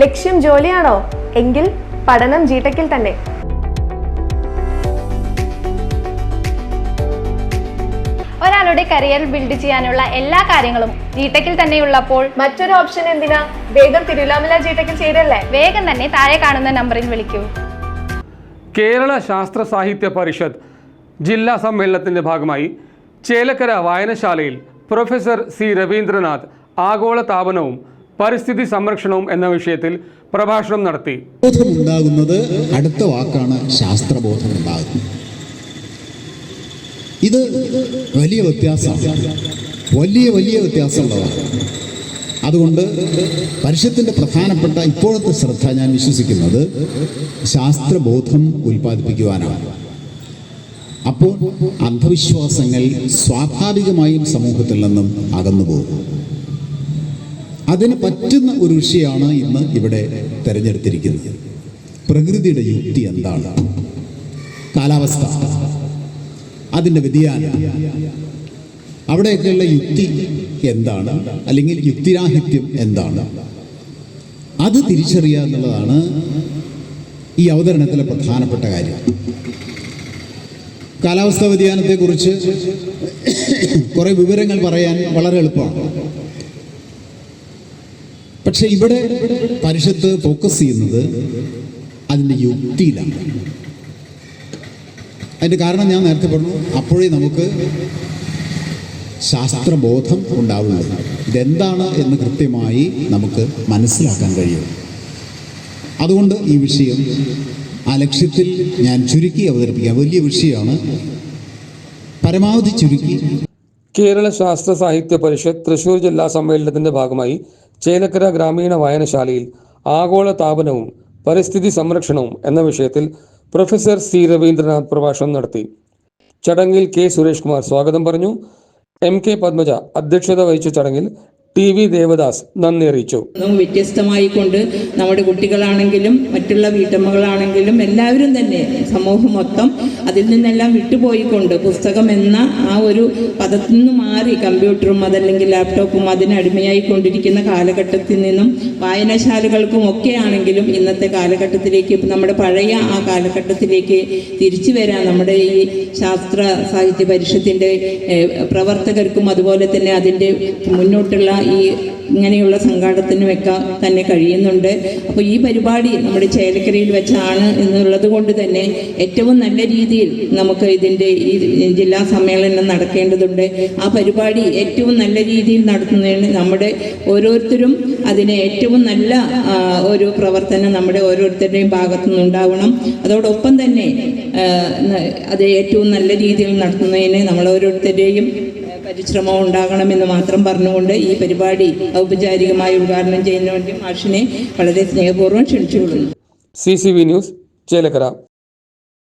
ലക്ഷ്യം ജോലിയാണോ? എങ്കിൽ പഠനം ജീട്ടക്കിൽ തന്നെ. ഒരാളുടെ കരിയർ ബിൽഡ് ചെയ്യാനുള്ള എല്ലാ കാര്യങ്ങളും ജീടെക്കിൽ തന്നെ ഉള്ളപ്പോൾ മറ്റൊരു ഓപ്ഷൻ എന്തിനാ? വേഗം തിരുവല്ലാമല ജീട്ടക്കിൽ ചേരല്ലേ? വേഗം തന്നെ താഴെ കാണുന്ന നമ്പറിൽ വിളിക്കൂ. കേരള ശാസ്ത്ര സാഹിത്യ പരിഷത്ത് ജില്ലാ സമ്മേളനത്തിന്റെ ഭാഗമായി ചേലക്കര വായനശാലയിൽ പ്രൊഫസർ സി. രവീന്ദ്രനാഥ് ആഗോള താപനവും പരിസ്ഥിതി സംരക്ഷണവും എന്ന വിഷയത്തിൽ പ്രഭാഷണം നടത്തി. അടുത്ത വാക്കാണ് ശാസ്ത്രബോധം ഉണ്ടാകുന്നത് ഇത് വലിയ വ്യത്യാസമാണ്. വലിയ വലിയ വ്യത്യാസമുള്ളതാണ്. അതുകൊണ്ട് പരിഷത്തിന്റെ പ്രധാനപ്പെട്ട ഇപ്പോഴത്തെ ശ്രദ്ധ ഞാൻ വിശ്വസിക്കുന്നത് ശാസ്ത്രബോധം ഉൽപ്പാദിപ്പിക്കുവാനാണ്. അപ്പോൾ അന്ധവിശ്വാസങ്ങൾ സ്വാഭാവികമായും സമൂഹത്തിൽ നിന്നും അകന്നു പോകും അതിന് പറ്റുന്ന ഒരു വിഷയമാണ് ഇന്ന് ഇവിടെ തിരഞ്ഞെടുത്തിരിക്കുന്നത്. പ്രകൃതിയുടെ യുക്തി എന്താണ്? കാലാവസ്ഥ. അതിന്റെ വ്യതിയാനം. അവിടെയൊക്കെയുള്ള യുക്തി എന്താണ്? അല്ലെങ്കിൽ യുക്തിരാഹിത്യം എന്താണ്? അത് തിരിച്ചറിയുക എന്നുള്ളതാണ് ഈ അവതരണത്തിലെ പ്രധാനപ്പെട്ട കാര്യം. കാലാവസ്ഥാ വ്യതിയാനത്തെക്കുറിച്ച് കുറേ വിവരങ്ങൾ പറയാൻ വളരെ എളുപ്പമാണ്. പക്ഷെ ഇവിടെ പരിഷത്ത് ഫോക്കസ് ചെയ്യുന്നത് അതിന്റെ യുക്തിയിലാണ്. അതിന്റെ കാരണം ഞാൻ നേരത്തെ പറഞ്ഞു അപ്പോഴേ നമുക്ക് ശാസ്ത്രബോധം ഉണ്ടാവുള്ളൂ ഇതെന്താണ് എന്ന് കൃത്യമായി നമുക്ക് മനസ്സിലാക്കാൻ കഴിയും. അതുകൊണ്ട് ഈ വിഷയം ആ ലക്ഷ്യത്തിൽ ഞാൻ ചുരുക്കി അവതരിപ്പിക്കാം. വലിയ വിഷയമാണ്. പരമാവധി ചുരുക്കി. കേരള ശാസ്ത്ര സാഹിത്യ പരിഷത്ത് തൃശൂർ ജില്ലാ സമ്മേളനത്തിന്റെ ഭാഗമായി ചേലക്കര ഗ്രാമീണ വായനശാലയിൽ ആഗോള താപനവും പരിസ്ഥിതി സംരക്ഷണവും എന്ന വിഷയത്തിൽ പ്രൊഫസർ സി രവീന്ദ്രനാഥ് പ്രഭാഷണം നടത്തി. ചടങ്ങിൽ കെ സുരേഷ് കുമാർ സ്വാഗതം പറഞ്ഞു. എം കെ പത്മജ അധ്യക്ഷത വഹിച്ച ചടങ്ങിൽ ടി വി ദേവദാസ് നന്ദി അറിയിച്ചു. വ്യത്യസ്തമായി കൊണ്ട് നമ്മുടെ കുട്ടികളാണെങ്കിലും മറ്റുള്ള വീട്ടമ്മകളാണെങ്കിലും എല്ലാവരും തന്നെ സമൂഹം മൊത്തം അതിൽ നിന്നെല്ലാം വിട്ടുപോയിക്കൊണ്ട് പുസ്തകം എന്ന ആ ഒരു പദത്തിൽ നിന്ന് മാറി കമ്പ്യൂട്ടറും അതല്ലെങ്കിൽ ലാപ്ടോപ്പും അതിനടിമയായി കൊണ്ടിരിക്കുന്ന കാലഘട്ടത്തിൽ നിന്നും വായനശാലകൾക്കും ഒക്കെ ആണെങ്കിലും ഇന്നത്തെ കാലഘട്ടത്തിലേക്ക് നമ്മുടെ പഴയ ആ കാലഘട്ടത്തിലേക്ക് തിരിച്ചു വരാൻ നമ്മുടെ ഈ ശാസ്ത്ര സാഹിത്യ പരിഷത്തിന്റെ പ്രവർത്തകർക്കും അതുപോലെ തന്നെ അതിന്റെ മുന്നോട്ടുള്ള ഈ ഇങ്ങനെയുള്ള സംഘാടനത്തിനുമൊക്കെ തന്നെ കഴിയുന്നുണ്ട്. അപ്പോൾ ഈ പരിപാടി നമ്മുടെ ചേലക്കരയിൽ വെച്ചാണ് എന്നുള്ളത് കൊണ്ട് തന്നെ ഏറ്റവും നല്ല രീതിയിൽ നമുക്ക് ഇതിന്റെ ഈ ജില്ലാ സമ്മേളനം നടക്കേണ്ടതുണ്ട്. ആ പരിപാടി ഏറ്റവും നല്ല രീതിയിൽ നടത്തുന്നതിന് നമ്മുടെ ഓരോരുത്തരും അതിനെ ഏറ്റവും നല്ല ഒരു പ്രവർത്തനം നമ്മുടെ ഓരോരുത്തരുടെയും ഭാഗത്തു നിന്നുണ്ടാവണം. അതോടൊപ്പം തന്നെ അത് ഏറ്റവും നല്ല രീതിയിൽ നടത്തുന്നതിന് നമ്മൾ ഓരോരുത്തരുടെയും പരിശ്രമം ഉണ്ടാകണമെന്ന് മാത്രം പറഞ്ഞുകൊണ്ട് ഈ പരിപാടി ഔപചാരികമായി ഉദ്ഘാടനം ചെയ്യുന്നതിന് മാഷിനെ വളരെ സ്നേഹപൂർവം ക്ഷണിച്ചുകൊള്ളുന്നു. C C V news Chelakkara.